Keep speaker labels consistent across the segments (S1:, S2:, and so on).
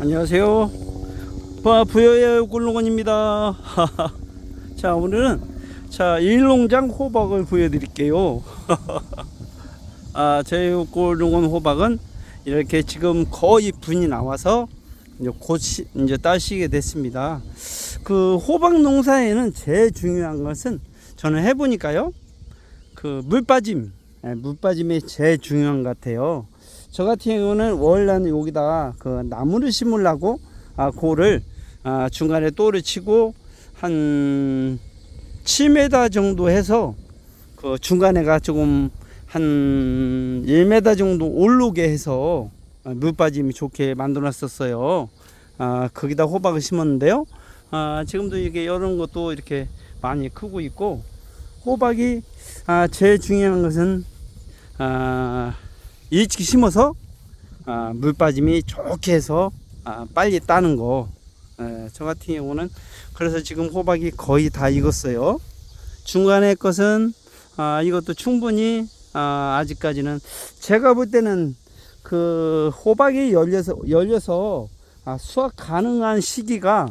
S1: 안녕하세요. 바 부여의 꿀농원입니다. 자 오늘은 자 일농장 호박을 보여드릴게요. 아 꿀농원 호박은 이렇게 지금 거의 분이 나와서 이제 곧 시, 이제 따시게 됐습니다. 그 호박 농사에는 제일 중요한 것은 저는 해보니까요. 그 물빠짐, 예, 물빠짐이 제일 중요한 것 같아요. 저 같은 경우는 원래는 여기다가 그 나무를 심으려고 아 고를 아 중간에 또를 치고 한 7m 정도 해서 그 중간에가 조금 한 1m 정도 오르게 해서 아, 물 빠짐이 좋게 만들어 놨었어요. 아 거기다 호박을 심었는데요. 아 지금도 이게 이런 것도 이렇게 많이 크고 있고 호박이 아 제일 중요한 것은 아 일찍 심어서 아, 물 빠짐이 좋게 해서 아, 빨리 따는 거. 에, 저 같은 경우는 그래서 지금 호박이 거의 다 익었어요. 중간에 것은 아, 이것도 충분히 아, 아직까지는 제가 볼 때는 그 호박이 열려서 열려서 아, 수확 가능한 시기가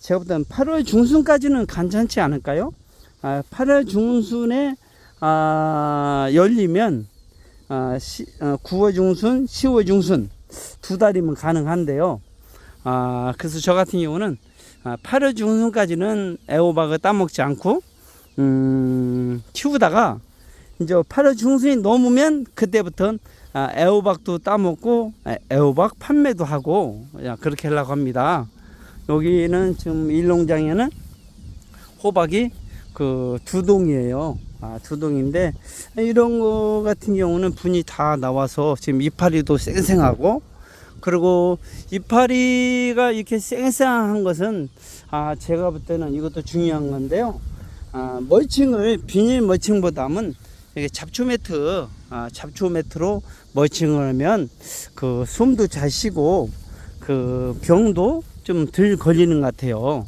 S1: 제가 볼 때는 8월 중순까지는 괜찮지 않을까요? 아, 8월 중순에 아, 열리면 아, 시, 어, 9월 중순, 10월 중순 두 달이면 가능한데요. 아, 그래서 저 같은 경우는 아, 8월 중순까지는 애호박을 따먹지 않고 음, 키우다가 이제 8월 중순이 넘으면 그때부터는 아, 애호박도 따먹고 아, 애호박 판매도 하고 야, 그렇게 하려고 합니다. 여기는 지금 일농장에는 호박이 그 두 동이에요. 아, 두 동인데 이런 거 같은 경우는 분이 다 나와서 지금 이파리도 쌩쌩하고 그리고 이파리가 이렇게 쌩쌩한 것은 아 제가 볼 때는 이것도 중요한 건데요. 아, 멀칭을 비닐 멀칭보다는 이게 잡초 매트 아, 잡초 매트로 멀칭을 하면 그 숨도 잘 쉬고 그 병도 좀 덜 걸리는 것 같아요.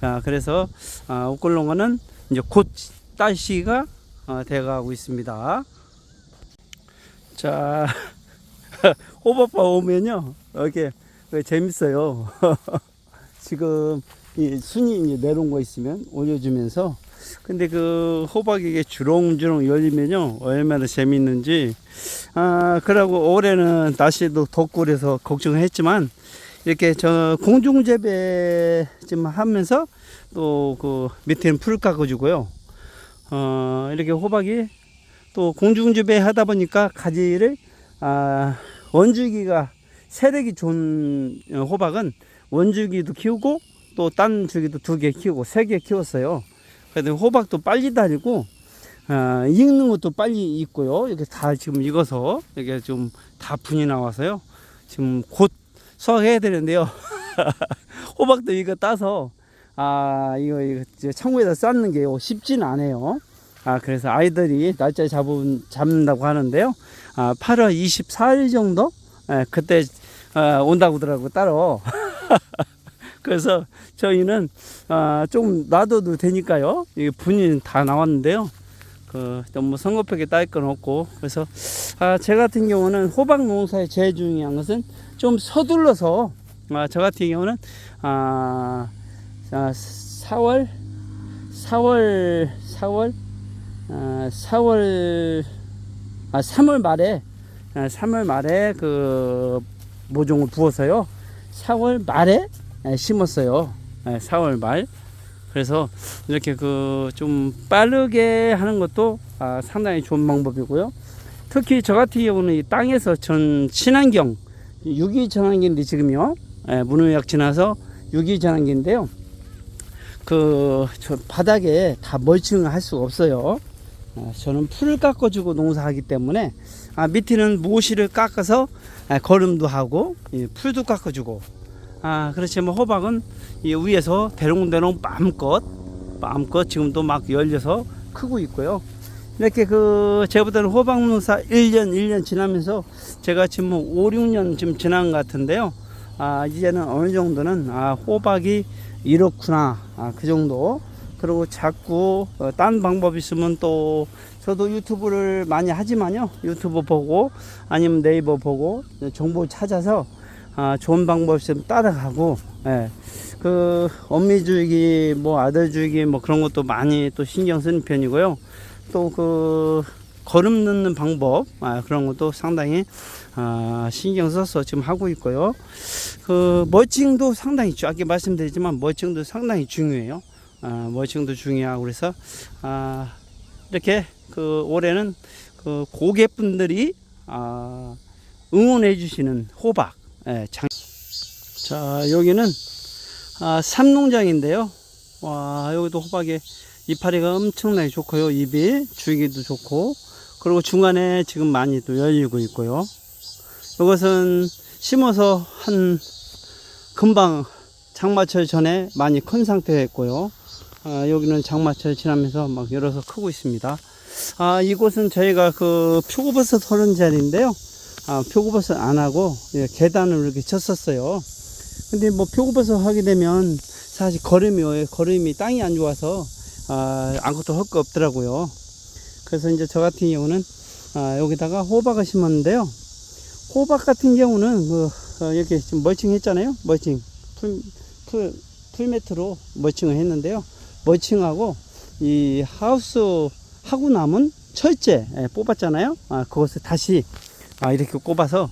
S1: 아, 그래서 아, 옥골농어는 이제 곧 딸시가 어, 돼가고 있습니다. 자, 호박바 오면요, 이렇게 재밌어요. 지금 이 순이 이제 내려온 거 있으면 올려주면서, 근데 그 호박이 이게 주렁주렁 열리면요, 얼마나 재밌는지. 아, 그러고 올해는 날씨도 덥고 그래서 걱정을 했지만, 이렇게 저 공중 재배 좀 하면서 또 그 밑에는 풀 깎아주고요. 어, 이렇게 호박이 또 공중재배 하다 보니까 가지를 아, 원주기가 세력이 좋은 호박은 원주기도 키우고 또딴 주기도 두 개 키우고 세 개 키웠어요. 그래도 호박도 빨리 달리고 아, 익는 것도 빨리 익고요. 이렇게 다 지금 익어서 이게 좀 다 분이 나와서요. 지금 곧 수확해야 되는데요. 호박도 이거 따서 아 이거 이거 창고에다 쌓는 게 쉽지는 않아요. 아 그래서 아이들이 날짜 잡은 잡는다고 하는데요. 아 8월 24일 정도 예, 그때 아, 온다고 하더라고 따로. 그래서 저희는 아, 좀 놔둬도 되니까요. 이게 분이 다 나왔는데요. 그 너무 성급하게 딸 건 없고 그래서 아, 제 같은 경우는 호박 농사의 제일 중요한 것은 좀 서둘러서 아, 저 같은 경우는 아, 아 4월 4월 4월 아, 4월 아 3월 말에 아, 3월 말에 그 모종을 부어서요. 4월 말에 아, 심었어요. 아, 4월 말. 그래서 이렇게 그 좀 빠르게 하는 것도 아, 상당히 좋은 방법이고요. 특히 저 같은 경우는 이 땅에서 전 친환경 유기 전환기인데 지금요. 예, 무농약 지나서 유기 전환기인데요 그저 바닥에 다 멀칭을 할 수가 없어요. 아, 저는 풀을 깎아주고 농사하기 때문에 아, 밑에는 모시를 깎아서 아, 거름도 하고 예, 풀도 깎아주고. 아 그렇지만 호박은 이 위에서 대롱대롱 마음껏 마음껏 지금도 막 열려서 크고 있고요. 이렇게 그 제보다는 호박 농사 1년 1년 지나면서 제가 지금 5, 6년 지금 지난 것 같은데요. 아 이제는 어느 정도는 아 호박이 이렇구나 아, 그 정도 그리고 자꾸 어, 딴 방법 있으면 또 저도 유튜브를 많이 하지만요 유튜브 보고 아니면 네이버 보고 정보 찾아서 아, 좋은 방법 좀 따라가고, 예. 그, 엄미주기, 뭐, 아들주기, 뭐, 그런 것도 많이 또 신경 쓰는 편이고요. 또 그, 걸음 넣는 방법, 아, 그런 것도 상당히, 아, 신경 써서 지금 하고 있고요. 그, 멀칭도 상당히, 주- 아까 말씀드렸지만, 멀칭도 상당히 중요해요. 아, 멀칭도 중요하고, 그래서, 아, 이렇게, 그, 올해는 그, 고객분들이, 아, 응원해 주시는 호박, 예, 장, 자, 여기는, 아, 삼농장인데요. 와, 여기도 호박에 이파리가 엄청나게 좋고요. 잎이 주기도 좋고, 그리고 중간에 지금 많이 또 열리고 있고요. 이것은 심어서 한 금방 장마철 전에 많이 큰 상태였고요. 아, 여기는 장마철 지나면서 막 열어서 크고 있습니다. 아, 이곳은 저희가 그 표고버섯 하는 자리인데요. 아, 표고버섯 안 하고 예, 계단을 이렇게 쳤었어요. 근데 뭐 표고버섯 하게 되면 사실 걸음이 요 걸음이 땅이 안 좋아서 아, 아무것도 할 거 없더라고요. 그래서 이제 저 같은 경우는 아, 여기다가 호박을 심었는데요. 호박 같은 경우는 그 어, 이렇게 지금 멀칭 했잖아요. 멀칭 풀, 풀 풀매트로 멀칭을 했는데요. 멀칭하고 이 하우스 하고 남은 철제 예, 뽑았잖아요. 아, 그것을 다시 아, 이렇게 꼽아서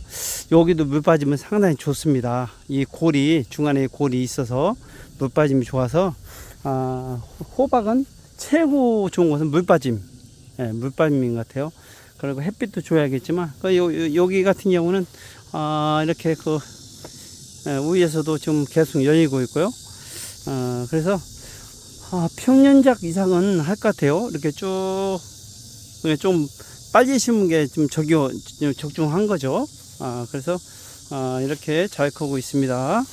S1: 여기도 물 빠지면 상당히 좋습니다. 이 골이 중간에 골이 있어서 물 빠짐이 좋아서 아, 호박은 최고 좋은 것은 물 빠짐, 예, 물 빠짐인 것 같아요. 그리고 햇빛도 줘야겠지만 그 요, 요- 여기 같은 경우는 아, 이렇게 그 예, 위에서도 좀 계속 열리고 있고요. 아, 그래서 아, 평년작 이상은 할 것 같아요. 이렇게 쭉 그냥 좀 빨리 심은 게좀좀 적중한 거죠. 아, 그래서 아, 이렇게 잘 크고 있습니다.